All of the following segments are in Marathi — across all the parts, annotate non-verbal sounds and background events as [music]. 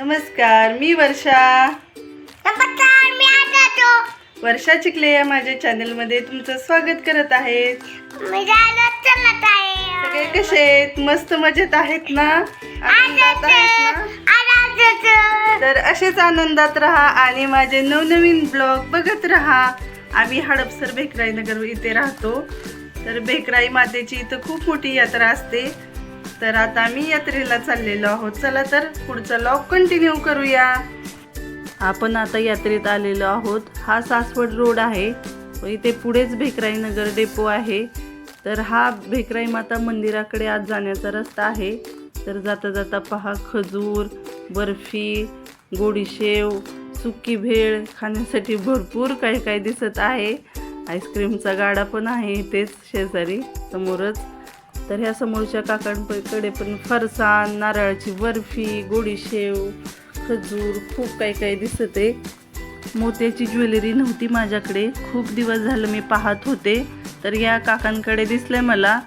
नमस्कार मी वर्षा. नमस्कार मी आजातो वर्षा चिखले या माझ्या चॅनलमध्ये तुमचं स्वागत करत आहे मी जायला चालत आहे. सगळे कसे आहेत? मस्त मजेत आहेत ना? आनंदात आहेत ना? तर असेच आनंदात राहा आणि माझे नवनवीन ब्लॉग बघत राहा. आम्ही हडपसर भेकराई नगर इथे राहतो. तर भेकराई मातेची इथं खूप मोठी यात्रा असते. तर आता आम्ही यात्रेला चाललेलो आहोत. चला तर पुढचा लॉग कंटिन्यू करूया. आपण आता यात्रेत आलेलो आहोत. हा सासवड रोड आहे. व इथे पुढेच भेकराई नगर डेपो आहे. तर हा भेकराई माता मंदिराकडे आज जाण्याचा रस्ता आहे. तर जाता जाता पहा खजूर बर्फी गोडीशेव सुकी भेळ खाण्यासाठी भरपूर काही काही दिसत आहे. आईस्क्रीमचा गाडा पण आहे इथेच शेजारी समोरच. तर ह्या समोरच्या काकांकडे पण फरसाण नारळाची बर्फी गोडीशेव खजूर खूप काही काही दिसत आहे. मोत्याची ज्वेलरी नव्हती माझ्याकडे. खूप दिवस झालं मी पाहत होते. तर या काकांकडे दिसलं मला.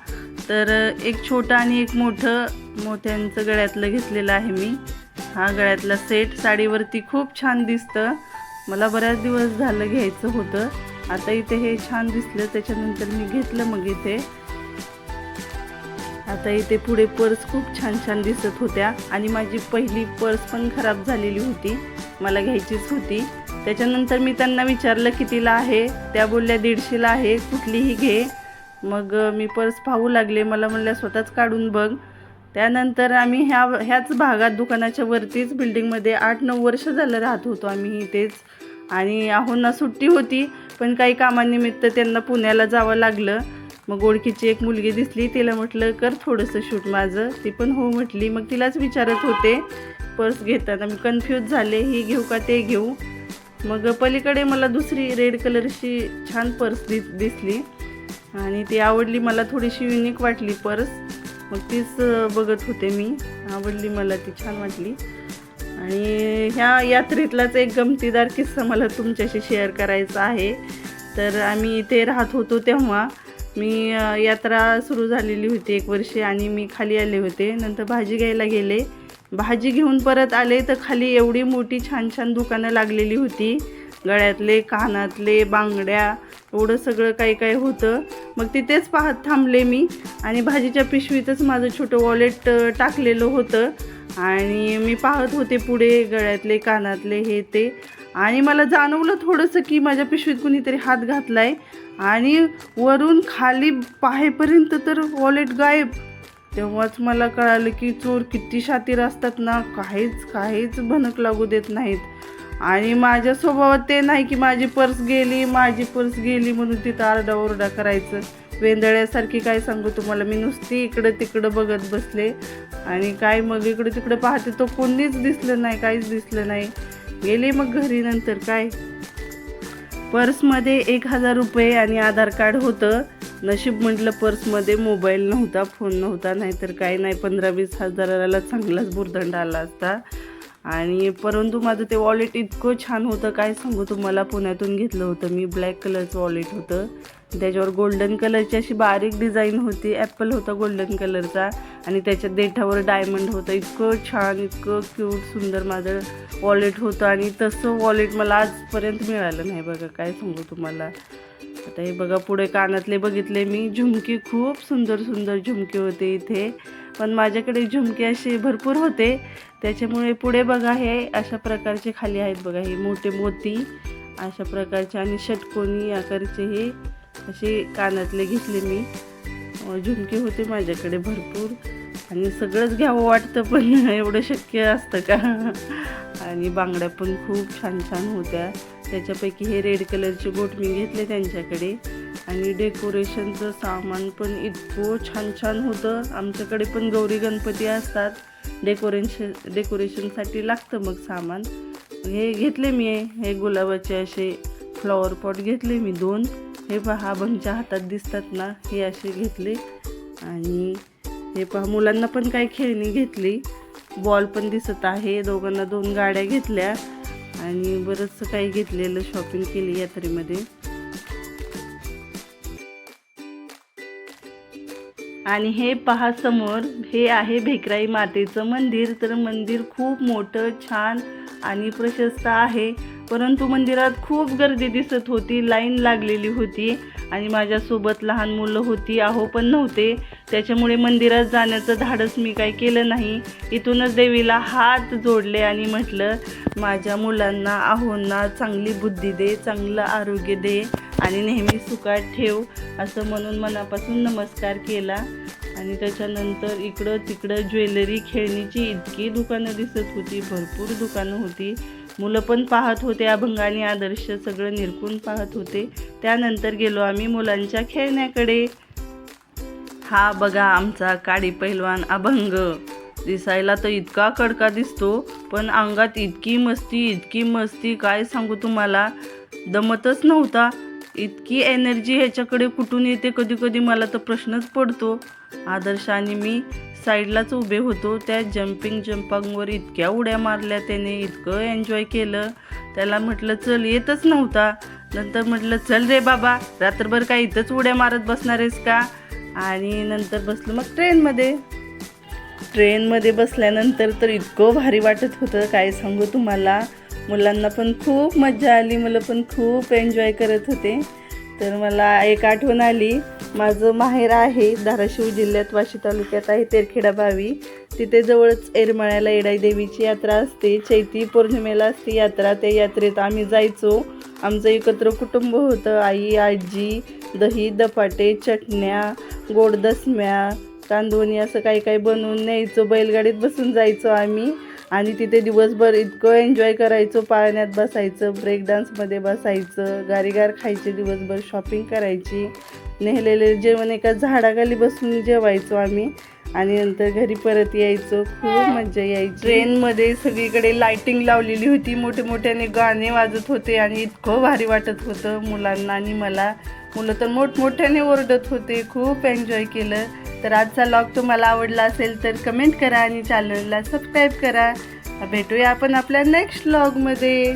तर एक छोटं आणि एक मोठं मोत्यांचं गळ्यातलं घेतलेलं आहे मी. हा गळ्यातला सेट. साडीवरती खूप छान दिसतं. मला बऱ्याच दिवस झालं घ्यायचं होतं. आता इथे हे छान दिसलं. त्याच्यानंतर मी घेतलं मग इथे. आता इथे पुढे पर्स खूप छान छान दिसत होत्या आणि माझी पहिली पर्स पण खराब झालेली होती. मला घ्यायचीच होती. त्याच्यानंतर मी त्यांना विचारलं कितीला आहे. त्या बोलल्या दीडशेला आहे. कुठलीही घे. मग मी पर्स पाहू लागले. मला म्हणल्या स्वतःच काढून बघ. त्यानंतर आम्ही ह्या ह्याच भागात दुकानाच्या वरतीच बिल्डिंगमध्ये आठ नऊ वर्ष झालं राहत होतो आम्ही इथेच. आणि आहोंना सुट्टी होती पण काही कामानिमित्त त्यांना पुण्याला जावं लागलं. मग ओळखीची एक मुलगी दिसली तिला म्हटलं कर थोडंसं शूट माझं. ती पण हो म्हटली. मग तिलाच विचारत होते पर्स घेताना. मी कन्फ्यूज झाले ही घेऊ का ते घेऊ? मग पलीकडे मला दुसरी रेड कलरची छान पर्स दि दिसली. आणि ती आवडली मला थोडीशी युनिक वाटली पर्स. मग तीच बघत होते मी. आवडली मला ती छान वाटली. आणि ह्या यात्रेतलाच एक गमतीदार किस्सा मला तुमच्याशी शेअर करायचा आहे. तर आम्ही इथे राहत होतो तेव्हा. मी यात्रा सुरू झालेली होती एक वर्षी आणि मी खाली आले होते. नंतर भाजी घ्यायला गेले. भाजी घेऊन परत आले तर खाली एवढी मोठी छान छान दुकानं लागलेली होती. गळ्यातले कानातले बांगड्या एवढं सगळं काही काही होतं. मग तिथेच पाहत थांबले मी आणि भाजीच्या पिशवीतच माझं छोटं वॉलेट टाकलेलं होतं. आणि मी पाहत होते पुढे गळ्यातले कानातले हे ते. आणि मला जाणवलं थोडंसं की माझ्या पिशवीत कुणीतरी हात घातला आहे आणि वरून खाली पाहेपर्यंत तर वॉलेट गायब. तेव्हाच मला कळालं की चोर किती शातीर असतात ना काहीच काहीच भनक लागू देत नाहीत. आणि माझ्या स्वभावात ते नाही की माझी पर्स गेली माझी पर्स गेली म्हणून तिथं आरडाओरडा करायचं. वेंदळ्यासारखी काय सांगू तुम्हाला? मी नुसती इकडं तिकडं बघत बसले. आणि काय मग इकडं तिकडं पाहते तो कोणीच दिसलं नाही काहीच दिसलं नाही. गेले मग घरी नंतर काय? पर्समध्ये एक हजार रुपये आणि आधार कार्ड होतं. नशीब म्हटलं पर्समध्ये मोबाईल नव्हता फोन नव्हता नाहीतर काय नाही. पंधरा वीस हजाराला चांगलाच बुरदंड आला असता. आणि परंतु माझं ते वॉलेट इतकं छान होतं काय सांगू तुम्हाला? पुण्यातून घेतलं होतं मी. ब्लॅक कलरचं वॉलेट होतं. त्याच्यावर गोल्डन कलरची अशी बारीक डिझाईन होती. ॲपल होता गोल्डन कलरचा आणि त्याच्या देठावर डायमंड होतं. इतकं छान इतकं क्यूट सुंदर माझं वॉलेट होतं. आणि तसं वॉलेट मला आजपर्यंत मिळालं नाही बघा. काय सांगू तुम्हाला? आता हे बघा पुढे कानातले बघितले मी. झुमके खूप सुंदर सुंदर झुमके होते इथे. पण माझ्याकडे झुमके असे भरपूर होते. त्याच्यामुळे पुढे बघा हे अशा प्रकारचे खाली आहेत बघा. हे मोठे मोती अशा प्रकारचे आणि षटकोनी आकारचे हे असे कानातले घेतले मी. झुमके होते माझ्याकडे भरपूर. आणि सगळंच घ्यावं वाटतं पण [laughs] एवढं शक्य असतं का? [laughs] आणि बांगड्या पण खूप छान छान होत्या. त्याच्यापैकी हे रेड कलरचे बोट मी घेतले त्यांच्याकडे. आणि डेकोरेशनचं सामान पण इतकं छान छान होतं. आमच्याकडे पण गौरी गणपती असतात. डेकोरेशन डेकोरेशनसाठी लागतं मग सामान. हे घेतले मी हे गुलाबाचे असे फ्लॉवर पॉट घेतले मी दोन. हे पहा बंगच्या हातात दिसतात ना हे असे घेतले. आणि हे पहा मुलांना पण काही खेळणी घेतली. बॉल पण दिसत आहे दोघांना दोन गाड्या घेतल्या. आणि बरंचसं काही घेतलेलं शॉपिंग केली यात्रेमध्ये. आणि हे पहा समोर हे आहे भेकराई मातेचं मंदिर. तर मंदिर खूप मोठं छान आणि प्रशस्त आहे. परंतु मंदिरात खूप गर्दी दिसत होती लाईन लागलेली होती आणि माझ्यासोबत लहान मुलं होती आहो पण नव्हते. त्याच्यामुळे मंदिरात जाण्याचं धाडस मी काही केलं नाही. इथूनच देवीला हात जोडले आणि म्हटलं माझ्या मुलांना आहोंना चांगली बुद्धी दे चांगलं आरोग्य दे आणि नेहमी सुखात ठेव असं म्हणून मनापासून नमस्कार केला. आणि त्याच्यानंतर इकडं तिकडं ज्वेलरी खेळणीची इतकी दुकानं दिसत होती भरपूर दुकानं होती. मुलं पण पाहत होते अभंग आणि आदर्श सगळं निरकून पाहत होते. त्यानंतर गेलो आम्ही मुलांच्या खेळण्याकडे. हा बघा आमचा काडी पहिलवान अभंग. दिसायला तर इतका कडका दिसतो पण अंगात इतकी मस्ती इतकी मस्ती काय सांगू तुम्हाला? दमतच नव्हता. इतकी एनर्जी ह्याच्याकडे कुठून येते? कधी कधी मला तर प्रश्नच पडतो. आदर्श आणि मी साईडलाच उभे होतो. त्या जम्पिंग जम्पांगवर इतक्या उड्या मारल्या त्याने इतकं एन्जॉय केलं. त्याला म्हटलं चल येतच नव्हता. नंतर म्हटलं चल रे बाबा रात्रभर काय इथंच उड्या मारत बसणार आहेस का? आणि नंतर बसलो मग ट्रेनमध्ये. ट्रेनमध्ये बसल्यानंतर तर इतकं भारी वाटत होतं काय सांगू तुम्हाला? मुलांना पण खूप मजा आली मुलं पण खूप एन्जॉय करत होते. तर मला एक आठवण आली. माझं माहेर आहे धाराशिव जिल्ह्यात वाशी तालुक्यात आहे तेरखेडा भावी तिथे जवळच एरमाळ्याला येडाई देवीची यात्रा असते. चैती पौर्णिमेला असते यात्रा. त्या यात्रेत आम्ही जायचो. आमचं एकत्र कुटुंब होतं. आई आजी दही दपाटे चटण्या गोड दसम्या कांदोणी असं काही काही बनवून न्यायचो. बैलगाडीत बसून जायचो आम्ही. आणि तिथे दिवसभर इतकं एन्जॉय करायचो पाळण्यात बसायचं ब्रेक डान्समध्ये बसायचं गारीगार खायचे दिवसभर शॉपिंग करायची. नेहलेले जेवण एका झाडाखाली बसून जेवायचो आम्ही. आणि नंतर घरी परत यायचो. खूप मजा यायची. ट्रेनमध्ये सगळीकडे लाइटिंग लावलेली होती. मोठे मोठ्याने गाणे वाजत होते आणि इतकं भारी वाटत होतं मुलांना आणि मला. मुलं तर मोठमोठ्याने ओरडत होते. खूप एन्जॉय केलं. तर आजचा लॉग तुम्हाला आवडला असेल तर कमेंट करा आणि चॅनलला सबस्क्राईब करा. भेटूया आपण आपल्या नेक्स्ट लॉगमध्ये